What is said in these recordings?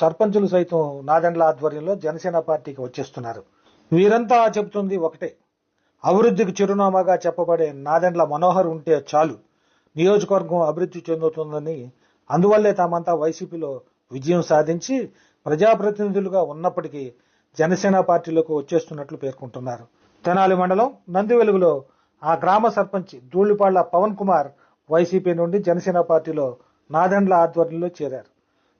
సర్పంచులు సైతం నాదెండ్ల ఆధ్వర్యంలో జనసేన పార్టీకి వచ్చేస్తున్నారు. వీరంతా చెబుతుంది ఒకటే. అభివృద్ధికి చిరునామాగా చెప్పబడే నాదెండ్ల మనోహర్ ఉంటే చాలు. నియోజకవర్గం అభివృద్ధి చెందుతుందని అందువల్లే తామంతా వైసీపీలో విజయం సాధించి ప్రజాప్రతినిధులుగా ఉన్నప్పటికీ జనసేన పార్టీలోకి వచ్చేస్తున్నట్లు పేర్కొంటున్నారు. తెనాలి మండలం నందివెలుగులో ఆ గ్రామ సర్పంచ్ ధూళిపాళ్ళ పవన్ కుమార్ వైసీపీ నుండి జనసేన పార్టీలో నాదెండ్ల ఆధ్వర్యంలో చేరారు.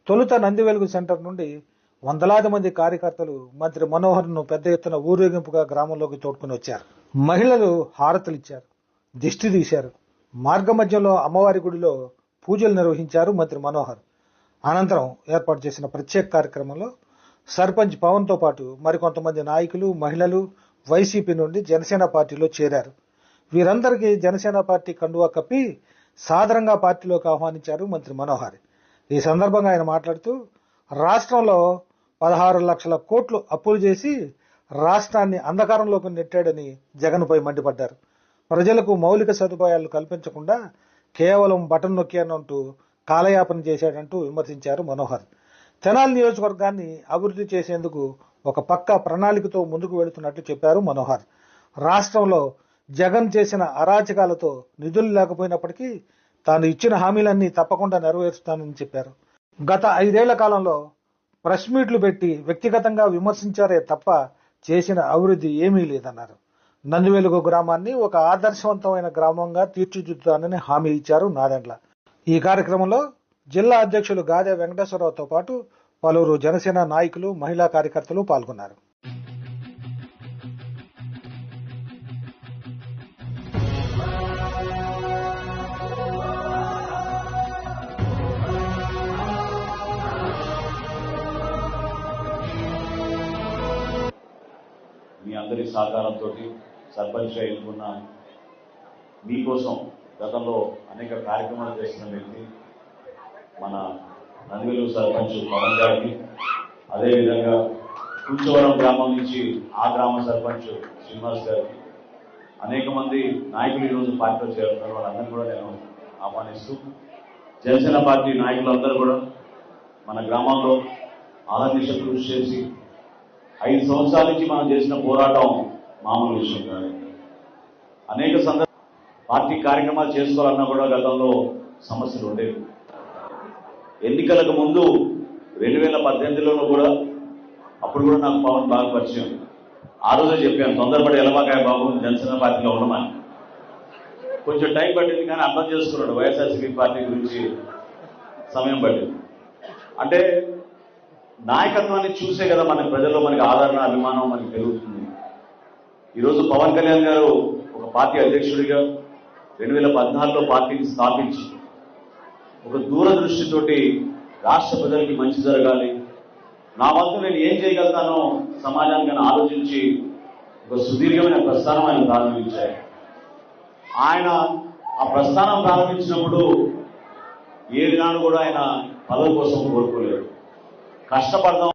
తొలుత నందివెలుగు సెంటర్ నుండి వందలాది మంది కార్యకర్తలు మంత్రి మనోహర్ను పెద్ద ఎత్తున ఊరేగింపుగా గ్రామంలోకి తోడ్కొని వచ్చారు. మహిళలు హారతులిచ్చారు దిష్టి తీశారు. మార్గ మధ్యలో అమ్మవారి గుడిలో పూజలు నిర్వహించారు మంత్రి మనోహర్. అనంతరం ఏర్పాటు చేసిన ప్రత్యేక కార్యక్రమంలో సర్పంచ్ పవన్తో పాటు మరికొంతమంది నాయకులు మహిళలు వైసీపీ నుండి జనసేన పార్టీలో చేరారు. వీరందరికీ జనసేన పార్టీ కండువా కప్పి సాదరంగా పార్టీలోకి ఆహ్వానించారు మంత్రి మనోహర్. ఈ సందర్భంగా ఆయన మాట్లాడుతూ రాష్ట్రంలో పదహారు లక్షల కోట్లు అప్పులు చేసి రాష్ట్రాన్ని అంధకారంలోకి నెట్టాడని జగన్పై మండిపడ్డారు. ప్రజలకు మౌలిక సదుపాయాలు కల్పించకుండా కేవలం బటన్ నొక్కానంటూ కాలయాపన చేశాడంటూ విమర్శించారు మనోహర్. తెనాలి నియోజకవర్గాన్ని అభివృద్ధి చేసేందుకు ఒక పక్క ప్రణాళికతో ముందుకు వెళుతున్నట్లు చెప్పారు మనోహర్. రాష్ట్రంలో జగన్ చేసిన అరాచకాలతో నిధులు లేకపోయినప్పటికీ తాను ఇచ్చిన హామీలన్నీ తప్పకుండా నెరవేరుస్తానని చెప్పారు. గత ఐదేళ్ళ కాలంలో ప్రెస్ మీట్లు పెట్టి వ్యక్తిగతంగా విమర్శించారే తప్ప చేసిన అభివృద్ధి ఏమీ లేదన్నారు. నందివెలుగు గ్రామాన్ని ఒక ఆదర్శవంతమైన గ్రామంగా తీర్చిదిద్దుతానని హామీ ఇచ్చారు నాదెండ్ల. ఈ కార్యక్రమంలో జిల్లా అధ్యక్షులు గాదే వెంకటేశ్వరరావుతో పాటు పలువురు జనసేన నాయకులు మహిళా కార్యకర్తలు పాల్గొన్నారు. మీ అందరి సహకారంతో సర్పంచ్గా ఎన్నుకున్న మీకోసం గతంలో అనేక కార్యక్రమాలు చేసిన వ్యక్తి మన నందివెలుగు సర్పంచ్ పవన్ గారికి అదేవిధంగా కుంచవరం గ్రామం నుంచి ఆ గ్రామ సర్పంచ్ శ్రీనివాస్ గారికి అనేక మంది నాయకులు ఈరోజు పార్టీలో చేరుతున్నారు. వాళ్ళందరూ కూడా నేను ఆహ్వానిస్తూ జనసేన పార్టీ నాయకులందరూ కూడా మన గ్రామంలో ఆనందించ కృషి చేసి ఐదు సంవత్సరాల నుంచి మనం చేసిన పోరాటం మామూలు విషయం కాదు. అనేక సందర్భ పార్టీ కార్యక్రమాలు చేసుకోవాలన్నా కూడా గతంలో సమస్యలు ఉండేవి. ఎన్నికలకు ముందు రెండు వేల పద్దెనిమిదిలోనూ కూడా అప్పుడు కూడా నాకు పవన్ బాగా పరిచయం. ఆ రోజే చెప్పాను తొందరపడి ఎలమకాయ బాబు జనసేన పార్టీలో ఉండమని. కొంచెం టైం పట్టింది కానీ అర్థం చేసుకున్నాడు. వైఎస్ఆర్సీపీ పార్టీ గురించి సమయం పట్టింది. అంటే నాయకత్వాన్ని చూసే కదా మన ప్రజల్లో మనకి ఆదరణ అభిమానం మనకి పెరుగుతుంది. ఈరోజు పవన్ కళ్యాణ్ గారు ఒక పార్టీ అధ్యక్షుడిగా రెండు వేల పద్నాలుగులో పార్టీని స్థాపించి ఒక దూరదృష్టితోటి రాష్ట్ర ప్రజలకి మంచి జరగాలి. నా వంతు నేను ఏం చేయగలుగుతానో సమాజానికి ఆలోచించి ఒక సుదీర్ఘమైన ప్రస్థానం ఆయన ప్రారంభించారు. ఆయన ఆ ప్రస్థానం ప్రారంభించినప్పుడు ఏనాడు కూడా ఆయన పదవి కోసం కోరుకోలేడు కష్టపడదాం